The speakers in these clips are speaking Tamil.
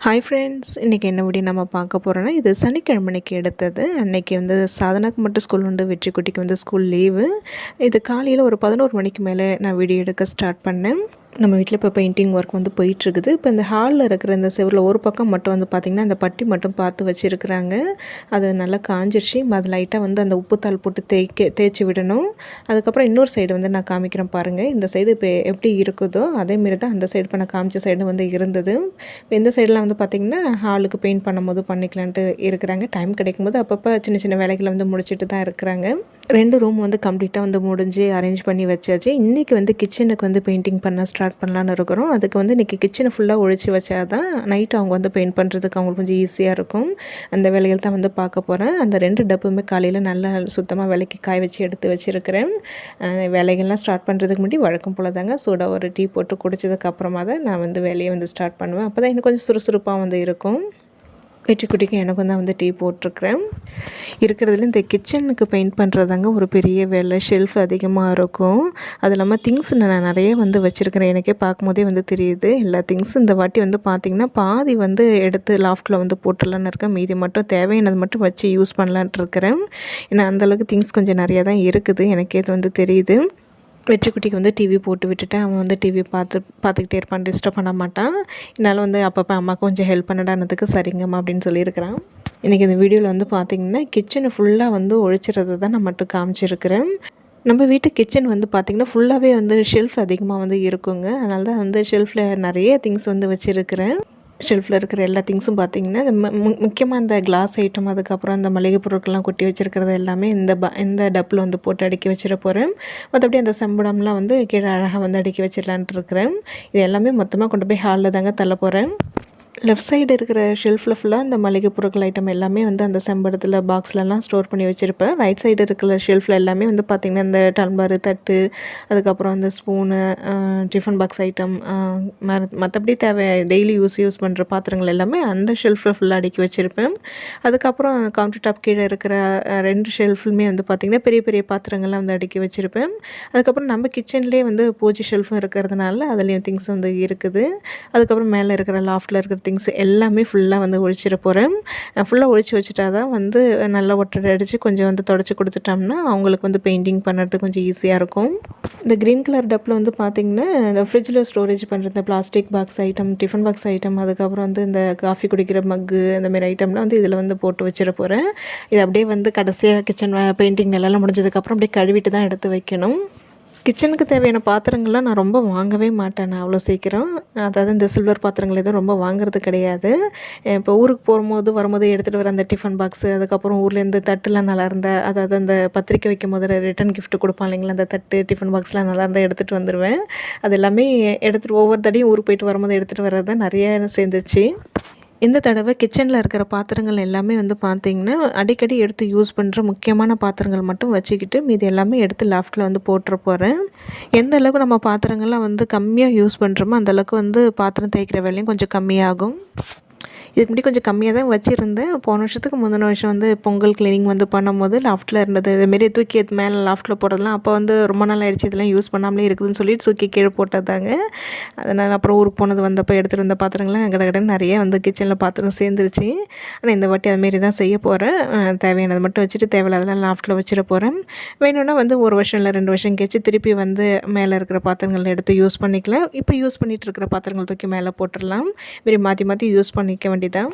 ஹாய் ஃப்ரெண்ட்ஸ் இன்றைக்கி என்ன வீடியோ நம்ம பார்க்க போகிறோன்னா இது சனிக்கிழமைக்கு எடுத்தது அன்னைக்கு வந்து சாதனாக்கு மட்டும் ஸ்கூல் உண்டு வெற்றிக்குட்டிக்கு வந்து ஸ்கூல் லீவு இது காலையில் ஒரு பதினோரு மணிக்கு மேலே நான் வீடியோ எடுக்க ஸ்டார்ட் பண்ணேன். நம்ம வீட்டில் இப்போ பெயிண்டிங் ஒர்க் வந்து போயிட்டுருக்குது. இப்போ இந்த ஹாலில் இருக்கிற இந்த செவரில் ஒரு பக்கம் மட்டும் வந்து பார்த்திங்கன்னா அந்த பட்டி மட்டும் பார்த்து வச்சுருக்குறாங்க. அது நல்லா காஞ்சிருச்சு. அது லைட்டாக வந்து அந்த உப்புத்தாள் போட்டு தேய்க்க தேய்ச்சி விடணும். அதுக்கப்புறம் இன்னொரு சைடு வந்து நான் காமிக்கிறேன் பாருங்கள் இந்த சைடு இப்போ எப்படி இருக்குதோ அதேமாரி தான் அந்த சைடு இப்போ நான் காமிச்ச சைடு வந்து இருந்தது. இப்போ இந்த சைடெலாம் வந்து பார்த்திங்கன்னா ஹாலுக்கு பெயிண்ட் பண்ணும்போது பண்ணிக்கலான்ட்டு இருக்கிறாங்க. டைம் கிடைக்கும் போது அப்பப்போ சின்ன சின்ன வேலைகளை வந்து முடிச்சுட்டு தான் இருக்கிறாங்க. ரெண்டு ரூம் வந்து கம்ப்ளீட்டாக வந்து முடிஞ்சு அரேஞ்ச் பண்ணி வச்சாச்சு. இன்றைக்கி வந்து கிச்சனுக்கு வந்து பெயிண்டிங் பண்ண ஸ்டார்ட் பண்ணலான்னு இருக்கிறோம். அதுக்கு வந்து இன்றைக்கி கிச்சனை ஃபுல்லாக ஒழிச்சு வச்சா தான் நைட் அவங்க வந்து பெயிண்ட் பண்ணுறதுக்கு அவங்களுக்கு கொஞ்சம் ஈஸியாக இருக்கும். அந்த வேலைகள் தான் வந்து பார்க்க போகிறேன் அந்த ரெண்டு டப்புமே காலையில் நல்லா சுத்தமாக விலைக்கு காய வச்சு எடுத்து வச்சுருக்கிறேன். வேலைகள்லாம் ஸ்டார்ட் பண்ணுறதுக்கு முன்னாடி வழக்கம் போல் தாங்க சூடாக ஒரு டீ போட்டு குடிச்சதுக்கப்புறமா தான் நான் வந்து வேலையை வந்து ஸ்டார்ட் பண்ணுவேன். அப்போ தான் எனக்கு கொஞ்சம் சுறுசுறுப்பாக வந்து இருக்கும். வெற்றிக்குட்டிக்கு எனக்கும் தான் வந்து டீ போட்டிருக்கிறேன். இருக்கிறதுல இந்த கிச்சனுக்கு பெயிண்ட் பண்ணுறதாங்க ஒரு பெரிய வேலை. ஷெல்ஃப் அதிகமாக இருக்கும். அது இல்லாமல் திங்ஸ் நான் நிறைய வந்து வச்சுருக்கிறேன். எனக்கே பார்க்கும்போதே வந்து தெரியுது. எல்லா திங்ஸ் இந்த வாட்டி வந்து பார்த்திங்கன்னா பாதி வந்து எடுத்து லாஃப்ட்டில் வந்து போட்டுடலான்னு இருக்கேன். மீதி மட்டும் தேவையானது மட்டும் வச்சு யூஸ் பண்ணலான்ட்டு இருக்கிறேன். ஏன்னா அந்தளவுக்கு திங்ஸ் கொஞ்சம் நிறையா தான் இருக்குது. எனக்கே இது வந்து தெரியுது. வெற்றிக்குட்டிக்கு வந்து டிவி போட்டு விட்டுட்டு அவன் வந்து டிவி பார்த்து பார்த்துக்கிட்டே இருப்பான். டிஸ்டர்ப் பண்ண மாட்டான். என்னால் வந்து அப்பப்போ அம்மா கொஞ்சம் ஹெல்ப் பண்ணடானதுக்கு சரிங்கம்மா அப்படின்னு சொல்லியிருக்கிறான். இன்றைக்கி இந்த வீடியோவில் வந்து பார்த்திங்கன்னா கிச்சனை ஃபுல்லாக வந்து ஒழிச்சிறது தான் நான் மட்டும் காமிச்சிருக்கிறேன். நம்ம வீட்டு கிச்சன் வந்து பார்த்திங்கன்னா ஃபுல்லாகவே வந்து ஷெல்ஃப் அதிகமாக வந்து இருக்குங்க. அதனால தான் வந்து ஷெல்ஃபில் நிறைய திங்ஸ் வந்து வச்சுருக்கிறேன். ஷெல்ஃபில் இருக்கிற எல்லா திங்ஸும் பார்த்திங்கன்னா முக்கியமாக இந்த கிளாஸ் ஐட்டம் அதுக்கப்புறம் இந்த மளிகை பொருட்கள்லாம் கொட்டி வச்சுருக்கிறது எல்லாமே இந்த ப இந்த டப்பில் வந்து போட்டு அடுக்கி வச்சிட போகிறேன் மற்றபடி அந்த செம்படம்லாம் வந்து கீழே அழகாக வந்து அடுக்கி வச்சிடலான்ட்டு இருக்கிறேன். இது எல்லாமே மொத்தமாக கொண்டு போய் ஹாலில் தாங்க தள்ள போகிறேன் லெஃப்ட் சைடு இருக்கிற ஷெல்ஃபில் ஃபுல்லாக இந்த மளிகை பொருட்கள் ஐட்டம் எல்லாமே வந்து அந்த செம்படத்தில் பாக்ஸ்லலாம் ஸ்டோர் பண்ணி வச்சுருப்பேன். ரைட் சைடு இருக்கிற ஷெல்ஃபில் எல்லாமே வந்து பார்த்திங்கன்னா இந்த டம்பார் தட்டு அதுக்கப்புறம் அந்த ஸ்பூனு டிஃபன் பாக்ஸ் ஐட்டம் மற்றபடி தேவை டெய்லி யூஸ் யூஸ் பண்ணுற பாத்திரங்கள் எல்லாமே அந்த ஷெல்ஃபில் ஃபுல்லாக அடுக்கி வச்சுருப்பேன். அதுக்கப்புறம் கவுண்டர் டாப் கீழே இருக்கிற ரெண்டு ஷெல்ஃபுமே வந்து பார்த்திங்கன்னா பெரிய பெரிய பாத்திரங்கள்லாம் வந்து அடுக்கி வச்சுருப்பேன். அதுக்கப்புறம் நம்ம கிச்சன்லேயே வந்து பூஜை ஷெல்ஃபும் இருக்கிறதுனால அதுலேயும் திங்ஸ் வந்து இருக்குது. அதுக்கப்புறம் மேலே இருக்கிற லாஃப்ட்டில் இருக்கிற திங்ஸ் எல்லாமே ஃபுல்லாக வந்து ஒழிச்சிட போகிறேன் ஃபுல்லாக ஒழிச்சு வச்சுட்டா தான் வந்து நல்லா ஒட்டடை அடித்து கொஞ்சம் வந்து தொடச்சி கொடுத்துட்டோம்னா அவங்களுக்கு வந்து பெயிண்டிங் பண்ணுறது கொஞ்சம் ஈஸியாக இருக்கும். இந்த க்ரீன் கலர் டப்பில் வந்து பார்த்திங்கன்னா இந்த ஃப்ரிட்ஜில் ஸ்டோரேஜ் பண்ணுற இந்த plastic box item tiffin box item அதுக்கப்புறம் வந்து இந்த காஃபி குடிக்கிற மக்கு அந்தமாரி ஐட்டம்லாம் வந்து இதில் வந்து போட்டு வச்சிட போகிறேன் இது அப்படியே வந்து கடைசியாக கிச்சன் பெயிண்டிங் எல்லாம் முடிஞ்சதுக்கப்புறம் அப்படியே கழுவிட்டு தான் எடுத்து வைக்கணும். கிச்சனுக்கு தேவையான பாத்திரங்கள்லாம் நான் ரொம்ப வாங்கவே மாட்டேன் நான் அவ்வளோ சீக்கிரம். அதாவது இந்த சில்வர் பாத்திரங்கள் எதுவும் ரொம்ப வாங்குறது கிடையாது. இப்போ ஊருக்கு போகும்போது வரும்போது எடுத்துகிட்டு வர அந்த டிஃபன் பாக்ஸு அதுக்கப்புறம் ஊர்லேருந்து தட்டுலாம் நல்லா இருந்தா அதாவது அந்த பத்திரிக்கை வைக்கும் போது ரிட்டன் கிஃப்ட் கொடுப்பான் இல்லைங்களா அந்த தட்டு டிஃபன் பாக்ஸ்லாம் நல்லா இருந்தால் எடுத்துகிட்டு வந்துடுவேன் அது எல்லாமே எடுத்துகிட்டு ஒவ்வொரு தடையும் ஊருக்கு போயிட்டு வரும்போது எடுத்துகிட்டு வர்றது தான் நிறைய சேர்ந்துச்சு. இந்த தடவை கிச்சனில் இருக்கிற பாத்திரங்கள் எல்லாமே வந்து பார்த்திங்கன்னா அடிக்கடி எடுத்து யூஸ் பண்ணுற முக்கியமான பாத்திரங்கள் மட்டும் வச்சுக்கிட்டு மீது எல்லாமே எடுத்து லாஃப்ட்டில் வந்து போட்டுற போகிறேன் எந்த அளவுக்கு நம்ம பாத்திரங்கள்லாம் வந்து கம்மியாக யூஸ் பண்ணுறோமோ அந்தளவுக்கு வந்து பாத்திரம் தேய்க்கிற வேலையும் கொஞ்சம் கம்மியாகும். இதுக்கு முன்னாடி கொஞ்சம் கம்மியாக தான் வச்சுருந்தேன். போன வருஷத்துக்கு முந்தின வருஷம் வந்து பொங்கல் கிளீனிங் வந்து பண்ணும்போது லாஃப்ட்டில் இருந்தது. இதுமாரி தூக்கி மேலே லாஃப்ட்டில் போடுறதுலாம் அப்போ வந்து ரொம்ப நாள் ஆகிடுச்சு இதெல்லாம் யூஸ் பண்ணாமலே இருக்குதுன்னு சொல்லி தூக்கி கீழே போட்டதாங்க. அதனால் அப்புறம் ஊருக்கு போனது வந்தப்போ எடுத்துகிட்டு வந்த பாத்திரங்கள்லாம் கடை கடை நிறைய வந்து கிச்சனில் பாத்திரம் சேர்ந்துருச்சு. ஆனால் இந்த வாட்டி அதுமாரி தான் செய்ய போகிறேன் தேவையானது மட்டும் வச்சுட்டு தேவையில்லாதெல்லாம் லாஃப்ட்டில் வச்சிட போகிறேன் வேணும்னா வந்து ஒரு வருஷம் இல்லை ரெண்டு வருஷம் கழிச்சு திருப்பி வந்து மேலே இருக்கிற பாத்திரங்கள் எடுத்து யூஸ் பண்ணிக்கலாம். இப்போ யூஸ் பண்ணிகிட்டு இருக்கிற பாத்திரங்கள் தூக்கி மேலே போட்டுடலாம். மாரி மாற்றி மாற்றி யூஸ் பண்ணிக்க வேண்டியதான்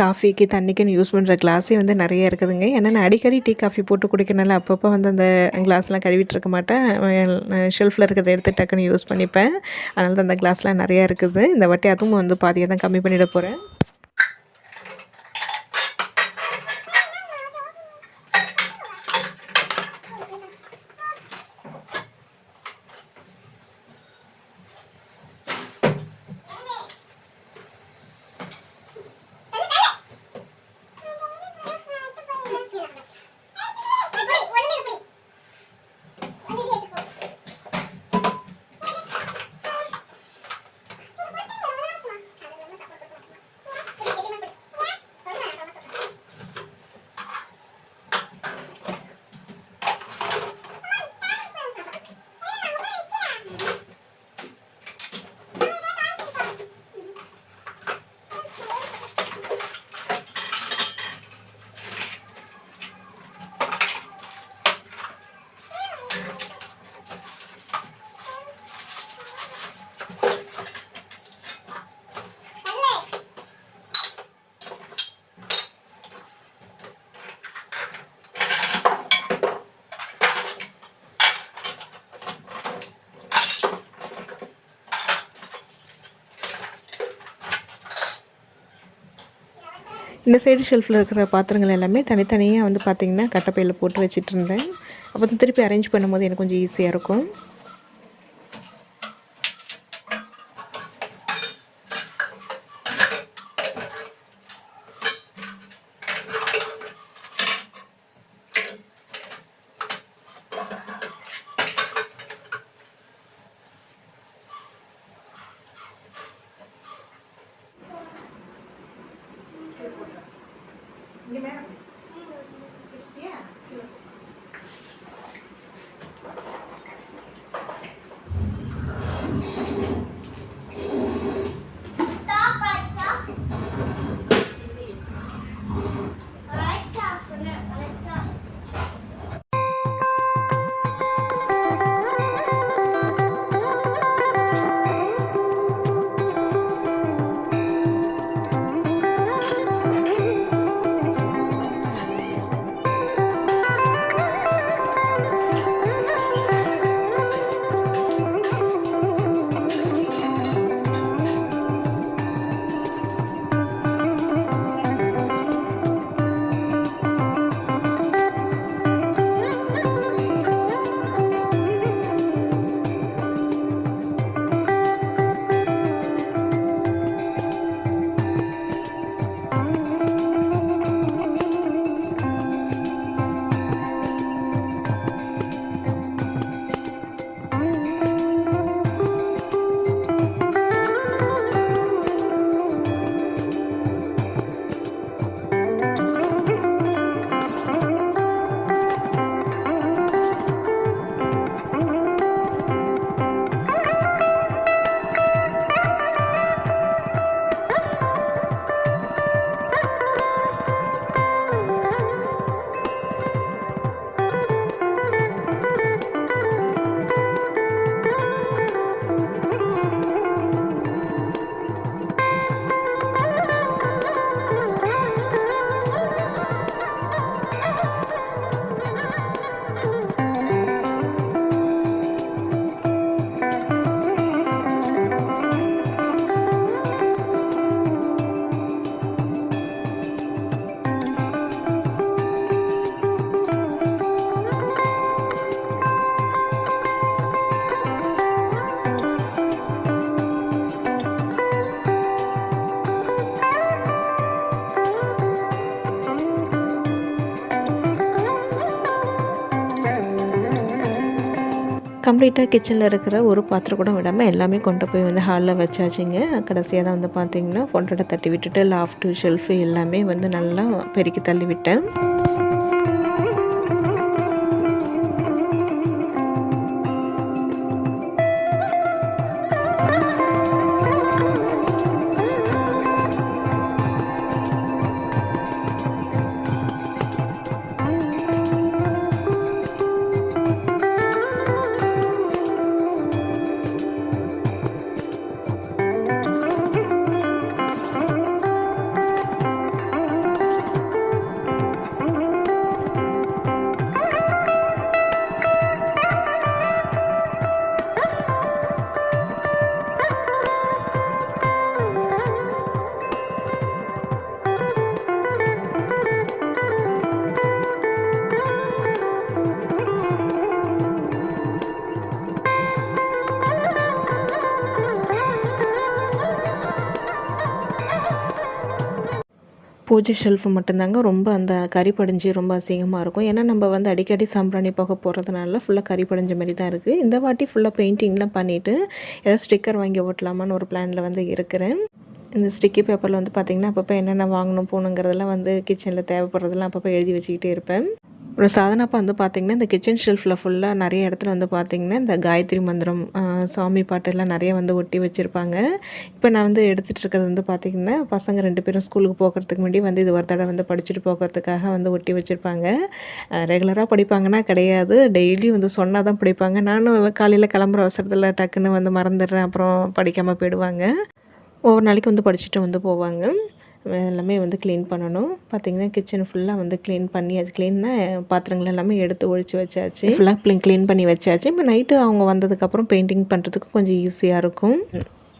காஃபிக்கு தண்ணிக்குன்னு யூஸ் பண்ணுற கிளாஸே வந்து நிறைய இருக்குதுங்க. ஏன்னா நான் அடிக்கடி டீ காஃபி போட்டு குடிக்கிறனால அப்பப்போ வந்து அந்த கிளாஸ்லாம் கழுவிட்டு இருக்க மாட்டேன். ஷெல்ஃபில் இருக்கிறத எடுத்து டக்குன்னு யூஸ் பண்ணிப்பேன். அதனால தான் அந்த கிளாஸ்லாம் நிறையா இருக்குது. இந்த வாட்டி அதுவும் வந்து பாதியாக தான் கம்மி பண்ணிட போகிறேன் இந்த சைடு ஷெல்ஃபில் இருக்கிற பாத்திரங்கள் எல்லாமே தனித்தனியாக வந்து பார்த்திங்கன்னா கட்டப்பையில் போட்டு வச்சுட்டு இருந்தேன். அப்போ திருப்பி அரேஞ்ச் பண்ணும்போது எனக்கு கொஞ்சம் ஈஸியாக இருக்கும். கம்ப்ளீட்டாக கிச்சனில் இருக்கிற ஒரு பாத்திரம் கூட விடாமல் எல்லாமே கொண்டு போய் வந்து ஹாலில் வச்சாச்சுங்க. கடைசியாக தான் வந்து பார்த்திங்கன்னா பொண்டோட தட்டி விட்டுட்டு லாஃப்ட்டு ஷெல்ஃபு எல்லாமே வந்து நல்லா பெருக்கி தள்ளி விட்டேன். பூஜை ஷெல்ஃபு மட்டும்தாங்க ரொம்ப அந்த கறி படிஞ்சு ரொம்ப அசிங்கமாக இருக்கும். ஏன்னா நம்ம வந்து அடிக்கடி சாம்பிராணி போக போகிறதுனால ஃபுல்லாக கறி படிஞ்ச மாதிரி தான் இருக்குது இந்த வாட்டி ஃபுல்லாக பெயிண்டிங்லாம் பண்ணிவிட்டு ஏதாவது ஸ்டிக்கர் வாங்கி ஓட்டலாமான்னு ஒரு பிளானில் வந்து இருக்கிறேன். இந்த ஸ்டிக்கி பேப்பரில் வந்து பார்த்திங்கன்னா அப்பப்போ என்னென்ன வாங்கணும் போகணுங்கிறதெல்லாம் வந்து கிச்சனில் தேவைப்படுறதெல்லாம் அப்பப்போ எழுதி வச்சுக்கிட்டே இருப்பேன். ஒரு சாதனப்பா வந்து பார்த்திங்கன்னா இந்த கிச்சன் ஷெல்ஃபில் ஃபுல்லாக நிறைய இடத்துல வந்து பார்த்திங்கன்னா இந்த காயத்ரி மந்திரம் சாமி பாட்டெல்லாம் நிறைய வந்து ஒட்டி வச்சுருப்பாங்க. இப்போ நான் வந்து எடுத்துகிட்டு இருக்கிறது வந்து பார்த்திங்கன்னா பசங்க ரெண்டு பேரும் ஸ்கூலுக்கு போகிறதுக்கு முன்னாடி வந்து இது ஒரு தடவை வந்து படிச்சுட்டு போகிறதுக்காக வந்து ஒட்டி வச்சுருப்பாங்க. ரெகுலராக படிப்பாங்கன்னா கிடையாது. டெய்லி வந்து சொன்னால் தான் படிப்பாங்க. நானும் காலையில் கிளம்புற அவசரத்தில் டக்குன்னு வந்து மறந்துடுறேன். அப்புறம் படிக்காமல் போயிடுவாங்க. ஒவ்வொரு நாளைக்கு வந்து படிச்சுட்டு வந்து போவாங்க. எல்லாமே வந்து க்ளீன் பண்ணணும். பார்த்தீங்கன்னா கிச்சன் ஃபுல்லாக வந்து க்ளீன் பண்ணி அது க்ளீன்னா பாத்திரங்கள் எல்லாமே எடுத்து ஒழிச்சு வச்சாச்சு. ஃபுல்லாக க்ளீன் பண்ணி வச்சாச்சு. இப்போ நைட்டு அவங்க வந்ததுக்கப்புறம் பெயிண்டிங் பண்ணுறதுக்கு கொஞ்சம் ஈஸியாக இருக்கும்.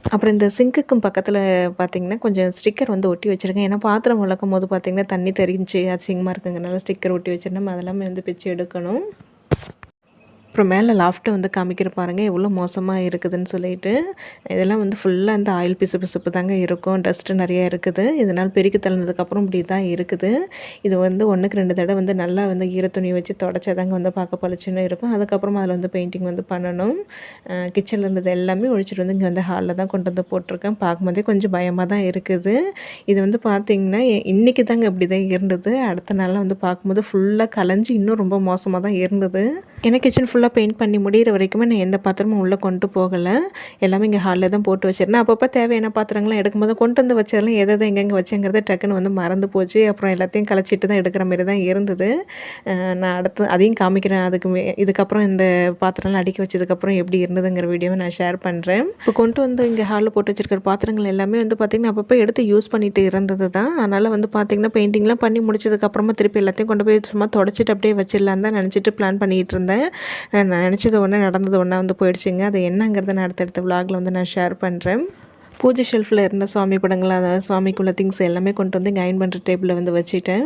அப்புறம் இந்த சிங்க்குக்கும் பக்கத்தில் பார்த்தீங்கன்னா கொஞ்சம் ஸ்டிக்கர் வந்து ஒட்டி வச்சுருக்கேன். ஏன்னா பாத்திரம் வளர்க்கும் போது பார்த்தீங்கன்னா தண்ணி தெரிஞ்சு அசிங்கமாக இருக்குங்கிறனால ஸ்டிக்கர் ஒட்டி வச்சுருந்தோம். அதெல்லாமே வந்து பிச்சு எடுக்கணும். அப்புறம் மேலே லாஃப்ட்டை வந்து காமிக்கிற பாருங்க எவ்வளோ மோசமாக இருக்குதுன்னு சொல்லிட்டு. இதெல்லாம் வந்து ஃபுல்லாக இந்த ஆயில் பிசு பிசுப்பு தாங்க இருக்கும். டஸ்ட்டு நிறையா இருக்குது. இதனால் பெருக்கி தள்ளினதுக்கப்புறம் இப்படி தான் இருக்குது. இது வந்து ஒன்றுக்கு ரெண்டு தடவை வந்து நல்லா வந்து ஈரத்துணி வச்சு தொடச்சா தாங்க வந்து பார்க்க பளிச்சுன்னு இருக்கும். அதுக்கப்புறம் அதில் வந்து பெயிண்டிங் வந்து பண்ணணும். கிச்சனில் இருந்தது எல்லாமே ஒழிச்சிட்டு வந்து இங்கே வந்து ஹாலில் தான் கொண்டு வந்து போட்டிருக்கேன். பார்க்கும்போதே கொஞ்சம் பயமாக தான் இருக்குது. இது வந்து பார்த்திங்கன்னா இன்றைக்கி தாங்க இப்படி தான் இருந்தது. அடுத்த நாளில் வந்து பார்க்கும்போது ஃபுல்லாக கலைஞ்சி இன்னும் ரொம்ப மோசமாக தான் இருந்தது. ஏன்னா கிச்சன் ஃபுல்லாக பெயிண்ட் பண்ணி முடிகிற வரைக்குமே நான் எந்த பாத்திரமும் உள்ளே கொண்டு போகலை. எல்லாமே இங்கே ஹாலில் தான் போட்டு வச்சிருந்தேன். அப்பப்போ தேவையான பாத்திரங்கள்லாம் எடுக்கும்போது கொண்டு வந்து வச்சதெல்லாம் எதை எதை எங்கெங்கே வச்சுங்கிறத டக்குன்னு வந்து மறந்து போச்சு. அப்புறம் எல்லாத்தையும் கலைச்சிட்டு தான் எடுக்கிற மாதிரி தான் இருந்தது. நான் அடுத்து அதையும் காமிக்கிறேன். அதுக்கு மே இதுக்கப்புறம் இந்த பாத்திரம்லாம் அடிக்க வச்சதுக்கப்புறம் எப்படி இருந்ததுங்கிற வீடியோவை நான் ஷேர் பண்ணுறேன் இப்போ கொண்டு வந்து இங்கே ஹாலில் போட்டு வச்சிருக்கிற பாத்திரங்கள் எல்லாமே வந்து பார்த்திங்கன்னா அப்பப்போ எடுத்து யூஸ் பண்ணிட்டு இருந்தது தான். அதனால் வந்து பார்த்திங்கன்னா பெயிண்டிங்லாம் பண்ணி முடிச்சதுக்கப்புறமா திருப்பி எல்லாத்தையும் கொண்டு போய் சும்மா தொடச்சிட்டு அப்படியே வச்சிடலான்னு தான் நினச்சிட்டு பிளான் பண்ணிகிட்டு இருந்தேன். நான் நினச்சது ஒன்று நடந்தது ஒன்றா வந்து போயிடுச்சுங்க. அது என்னங்கிறத நான் அடுத்தடுத்த விலாகில் வந்து நான் ஷேர் பண்ணுறேன் பூஜை ஷெல்ஃபில் இருந்த சுவாமி படங்கள் அதாவது சுவாமிக்குள்ள திங்ஸ் எல்லாமே கொண்டு வந்து இங்கே அயன் பண்ணுற டேபிளில் வந்து வச்சுட்டேன்.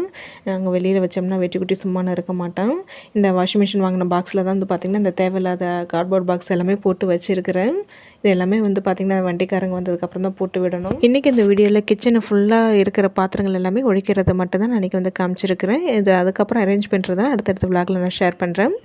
அங்கே வெளியில் வச்சோம்னா வெட்டி குட்டி சும்மானு இருக்க மாட்டேன். இந்த வாஷிங் மிஷின் வாங்கின பாக்ஸில் தான் வந்து பார்த்திங்கன்னா இந்த தேவையில்லாத கார்ட்போர்ட் பாக்ஸ் எல்லாமே போட்டு வச்சுருக்கிறேன். இது எல்லாமே வந்து பார்த்திங்கன்னா வண்டிக்காரங்க வந்ததுக்கப்புறம் தான் போட்டு விடணும். இன்றைக்கி இந்த வீடியோவில் கிச்சனை ஃபுல்லாக இருக்கிற பாத்திரங்கள் எல்லாமே ஒழிக்கிறது மட்டும் தான் நான் இன்றைக்கி வந்து காமிச்சிருக்கிறேன். இது அதுக்கப்புறம் அரேஞ்ச் பண்ணுறதை அடுத்தடுத்த விளாகில் நான் ஷேர் பண்ணுறேன்